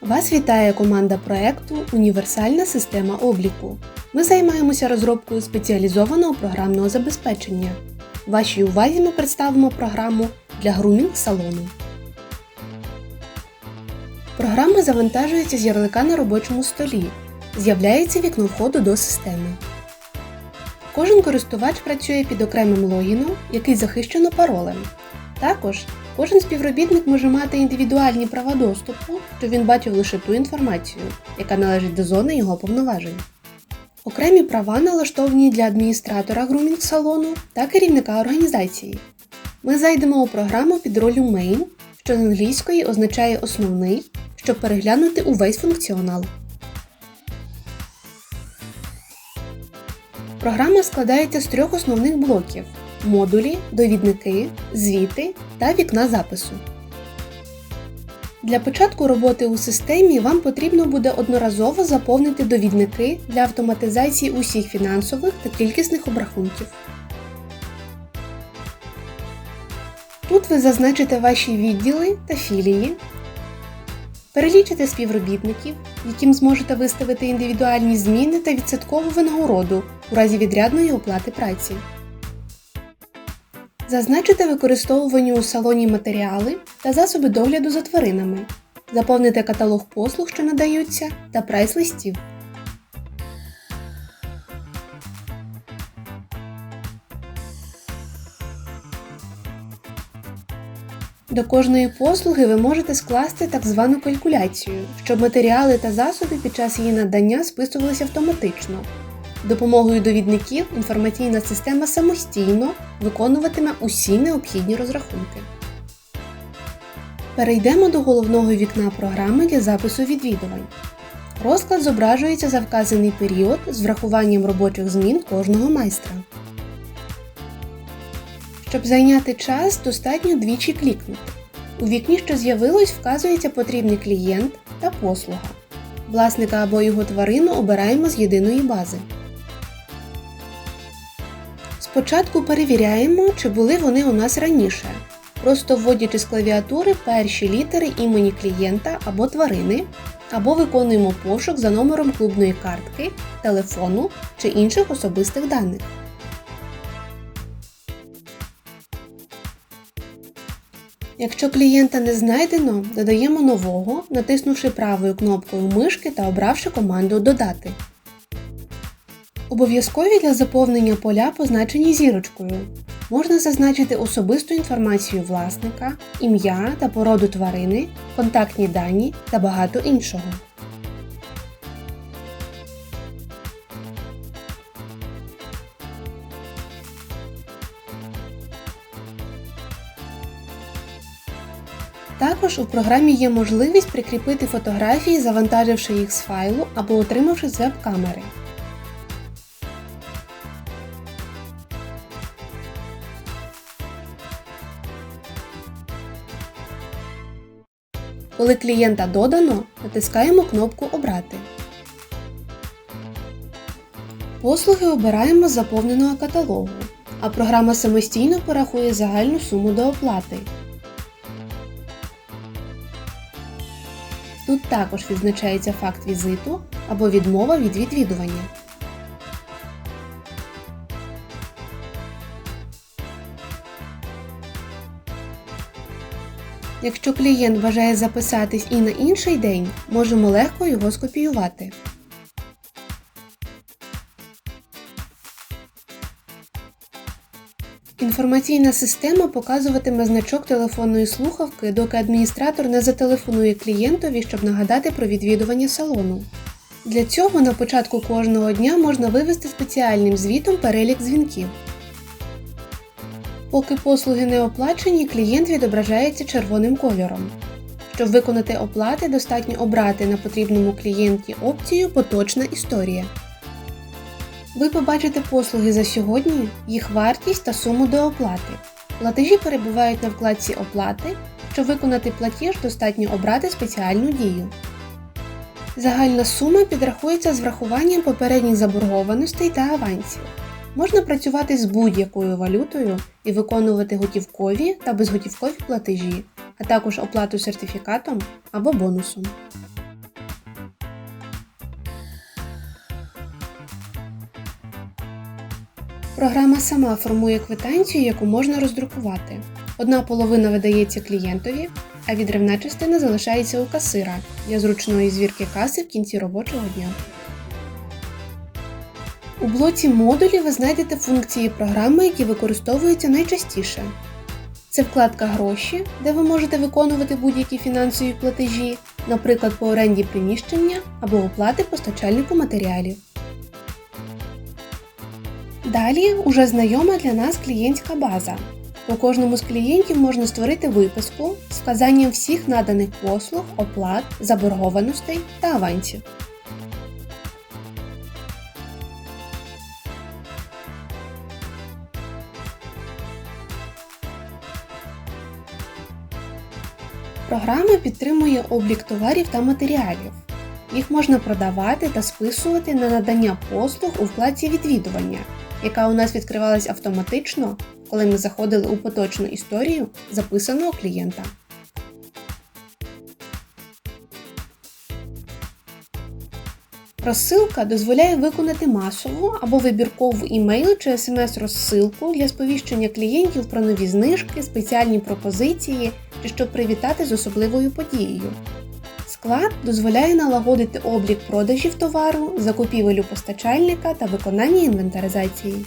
Вас вітає команда проекту Універсальна система обліку. Ми займаємося розробкою спеціалізованого програмного забезпечення. Вашій увазі ми представимо програму для грумінг салону. Програма завантажується з ярлика на робочому столі. З'являється вікно входу до системи. Кожен користувач працює під окремим логіном, який захищено паролем. Також кожен співробітник може мати індивідуальні права доступу, щоб він бачив лише ту інформацію, яка належить до зони його повноважень. Окремі права налаштовані для адміністратора грумінг салону та керівника організації. Ми зайдемо у програму під ролью Main, що з англійської означає основний, щоб переглянути увесь функціонал. Програма складається з трьох основних блоків модулі, довідники, звіти та вікна запису. Для початку роботи у системі вам потрібно буде одноразово заповнити довідники для автоматизації усіх фінансових та кількісних обрахунків. Тут ви зазначите ваші відділи та філії, перелічите співробітників, яким зможете виставити індивідуальні зміни та відсоткову винагороду у разі відрядної оплати праці. Зазначите використовувані у салоні матеріали та засоби догляду за тваринами. Заповните каталог послуг, що надаються, та прайс листів. До кожної послуги ви можете скласти так звану калькуляцію, щоб матеріали та засоби під час її надання списувалися автоматично. Допомогою довідників інформаційна система самостійно виконуватиме усі необхідні розрахунки. Перейдемо до головного вікна програми для запису відвідувань. Розклад зображується за вказаний період з врахуванням робочих змін кожного майстра. Щоб зайняти час, достатньо двічі клікнути. У вікні, що з'явилось, вказується потрібний клієнт та послуга. Власника або його тварину обираємо з єдиної бази. Спочатку перевіряємо, чи були вони у нас раніше, просто вводячи з клавіатури перші літери імені клієнта або тварини, або виконуємо пошук за номером клубної картки, телефону чи інших особистих даних. Якщо клієнта не знайдено, додаємо нового, натиснувши правою кнопкою мишки та обравши команду Додати. Обов'язкові для заповнення поля позначені зірочкою. Можна зазначити особисту інформацію власника, ім'я та породу тварини, контактні дані та багато іншого. Також у програмі є можливість прикріпити фотографії, завантаживши їх з файлу або отримавши з веб-камери. Коли клієнта додано, натискаємо кнопку Обрати. Послуги обираємо з заповненого каталогу, а програма самостійно порахує загальну суму до оплати. Тут також відзначається факт візиту або відмова від відвідування. Якщо клієнт бажає записатись і на інший день, можемо легко його скопіювати. Інформаційна система показуватиме значок телефонної слухавки, доки адміністратор не зателефонує клієнтові, щоб нагадати про відвідування салону. Для цього на початку кожного дня можна вивести спеціальним звітом перелік дзвінків. Поки послуги не оплачені, клієнт відображається червоним кольором. Щоб виконати оплати, достатньо обрати на потрібному клієнті опцію Поточна історія. Ви побачите послуги за сьогодні, їх вартість та суму до оплати. Платежі перебувають на вкладці Оплати. Щоб виконати платіж, достатньо обрати спеціальну дію. Загальна сума підрахується з врахуванням попередніх заборгованостей та авансів. Можна працювати з будь-якою валютою і виконувати готівкові та безготівкові платежі, а також оплату сертифікатом або бонусом. Програма сама формує квитанцію, яку можна роздрукувати. Одна половина видається клієнтові, а відривна частина залишається у касира для зручної звірки каси в кінці робочого дня. У блоці модулі ви знайдете функції програми, які використовуються найчастіше. Це вкладка Гроші, де ви можете виконувати будь-які фінансові платежі, наприклад, по оренді приміщення або оплати постачальнику матеріалів. Далі уже знайома для нас клієнтська база. По кожному з клієнтів можна створити виписку з вказанням всіх наданих послуг, оплат, заборгованостей та авансів. Програма підтримує облік товарів та матеріалів. Їх можна продавати та списувати на надання послуг у вкладці відвідування, яка у нас відкривалась автоматично, коли ми заходили у поточну історію записаного клієнта. Розсилка дозволяє виконати масову або вибіркову імейл чи смс-розсилку для сповіщення клієнтів про нові знижки, спеціальні пропозиції щоб привітати з особливою подією. Склад дозволяє налагодити облік продажів товару, закупівелю постачальника та виконання інвентаризації.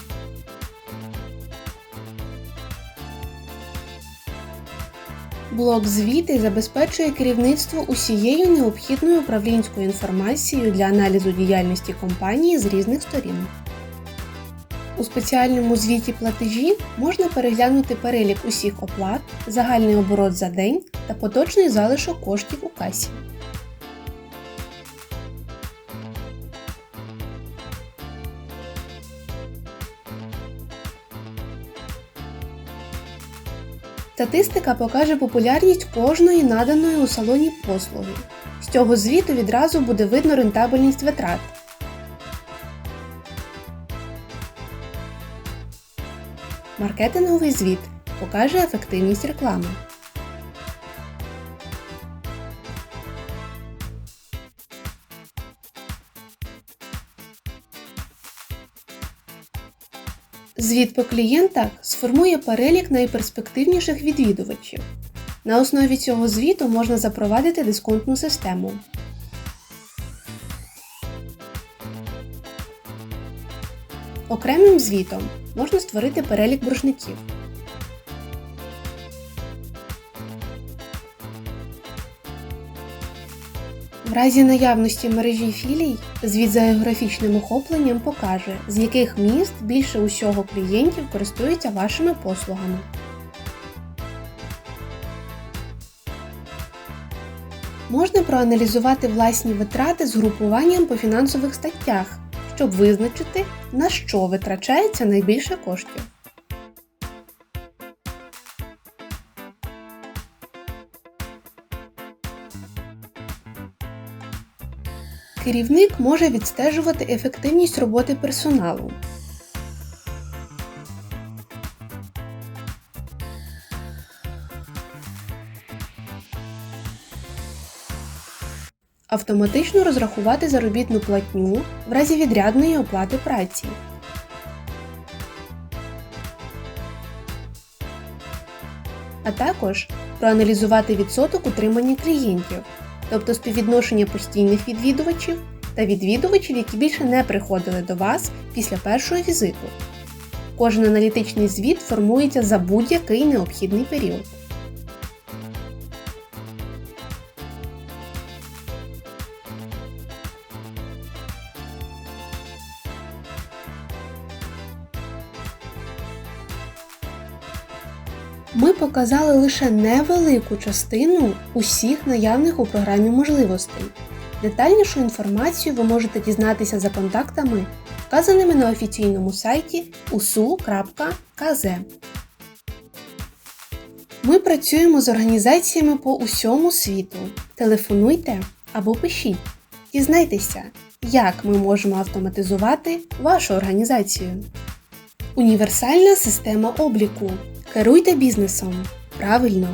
Блок звіти забезпечує керівництво усією необхідною управлінською інформацією для аналізу діяльності компанії з різних сторін. У спеціальному звіті платежі можна переглянути перелік усіх оплат, загальний оборот за день та поточний залишок коштів у касі. Статистика покаже популярність кожної наданої у салоні послуги. З цього звіту відразу буде видно рентабельність витрат. Маркетинговий звіт покаже ефективність реклами. Звіт по клієнтах сформує перелік найперспективніших відвідувачів. На основі цього звіту можна запровадити дисконтну систему. Окремим звітом можна створити перелік боржників. В разі наявності мережі філій, звіт за географічним охопленням покаже, з яких міст більше усього клієнтів користуються вашими послугами. Можна проаналізувати власні витрати з групуванням по фінансових статтях, щоб визначити, на що витрачається найбільше коштів. Керівник може відстежувати ефективність роботи персоналу. Автоматично розрахувати заробітну платню в разі відрядної оплати праці. А також проаналізувати відсоток утримання клієнтів тобто співвідношення постійних відвідувачів та відвідувачів, які більше не приходили до вас після першого візиту. Кожен аналітичний звіт формується за будь-який необхідний період. Ми показали лише невелику частину усіх наявних у програмі можливостей. Детальнішу інформацію ви можете дізнатися за контактами, вказаними на офіційному сайті usu.kz. Ми працюємо з організаціями по усьому світу. Телефонуйте або пишіть. Дізнайтеся, як ми можемо автоматизувати вашу організацію. Універсальна система обліку. Керуйте бізнесом правильно.